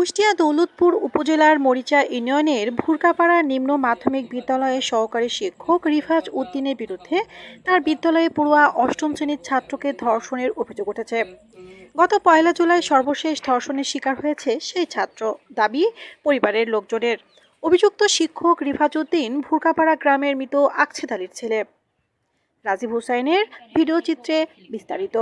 কুষ্টিয়া দৌলতপুর উপজেলার মরিচা ইউনিয়নের ভুরকাপাড়া নিম্ন মাধ্যমিক বিদ্যালয়ের সহকারী শিক্ষক রিফাজ উদ্দিনের বিরুদ্ধে তার বিদ্যালয়ে পড়ুয়া অষ্টম শ্রেণির ছাত্রকে ধর্ষণের অভিযোগ উঠেছে। গত পয়লা জুলাই সর্বশেষ ধর্ষণের শিকার হয়েছে সেই ছাত্র, দাবি পরিবারের লোকজনের। অভিযুক্ত শিক্ষক রিফাজ উদ্দিন ভুরকাপাড়া গ্রামের মৃত আকছেদ আলীর ছেলে। রাজীব হুসাইনের ভিডিও চিত্রে বিস্তারিত।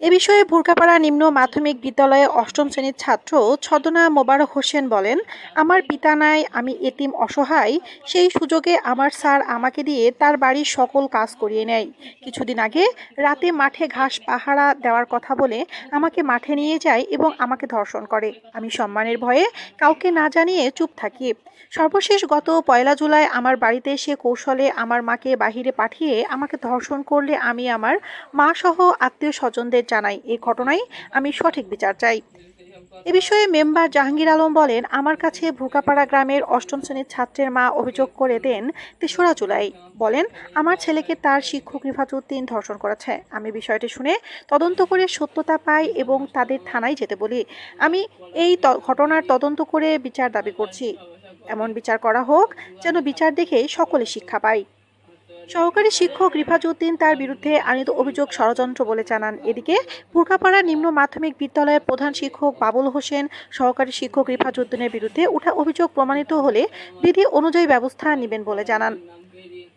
এ বিষয়ে ভুরকাপাড়া নিম্ন মাধ্যমিক বিদ্যালয়ে অষ্টম শ্রেণির ছাত্র ছদনা মোবারক হোসেন বলেন, আমার পিতা নাই, আমি এতিম অসহায়। সেই সুযোগে আমার স্যার আমাকে দিয়ে তার বাড়ির সকল কাজ করিয়ে নেয়। কিছুদিন আগে রাতে মাঠে ঘাস পাহারা দেওয়ার কথা বলে আমাকে মাঠে নিয়ে যায় এবং আমাকে ধর্ষণ করে। আমি সম্মানের ভয়ে কাউকে না জানিয়ে চুপ থাকি। সর্বশেষ গত পয়লা জুলাই আমার বাড়িতে এসে কৌশলে আমার মাকে বাহিরে পাঠিয়ে আমাকে ধর্ষণ করলে আমি আমার মা সহ আত্মীয় স্বজনদের জানাই এই ঘটনায় আমি সঠিক বিচার চাই। এ বিষয়ে মেম্বার জাহাঙ্গীর আলম বলেন, আমার কাছে ভুকাপাড়া গ্রামের অষ্টম শ্রেণির ছাত্রের মা অভিযোগ করে দেন তেসরা জুলাই। বলেন, আমার ছেলেকে তার শিক্ষক রিফাজউদ্দিন ধর্ষণ করেছে। আমি বিষয়টি শুনে তদন্ত করে সত্যতা পাই এবং তাদের থানায় যেতে বলি। আমি এই ঘটনার তদন্ত করে বিচার দাবি করছি। এমন বিচার করা হোক যেন বিচার দেখে সকলে শিক্ষা পায়। সহকারী শিক্ষক রিফাজউদ্দিন তার বিরুদ্ধে আনিত অভিযোগ ষড়যন্ত্র বলে জানান। এদিকে পুরকাপাড়া নিম্ন মাধ্যমিক বিদ্যালয়ের প্রধান শিক্ষক বাবুল হোসেন, সহকারী শিক্ষক রিফাজউদ্দিনের বিরুদ্ধে ওঠা অভিযোগ প্রমাণিত হলে বিধি অনুযায়ী ব্যবস্থা নেবেন বলে জানান।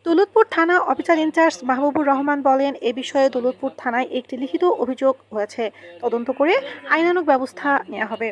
দৌলতপুর থানা অফিসার ইনচার্জ মাহবুবুর রহমান বলেন, এ বিষয়ে দৌলতপুর থানায় একটি লিখিত অভিযোগ হয়েছে। তদন্ত করে আইনানুগ ব্যবস্থা নেওয়া হবে।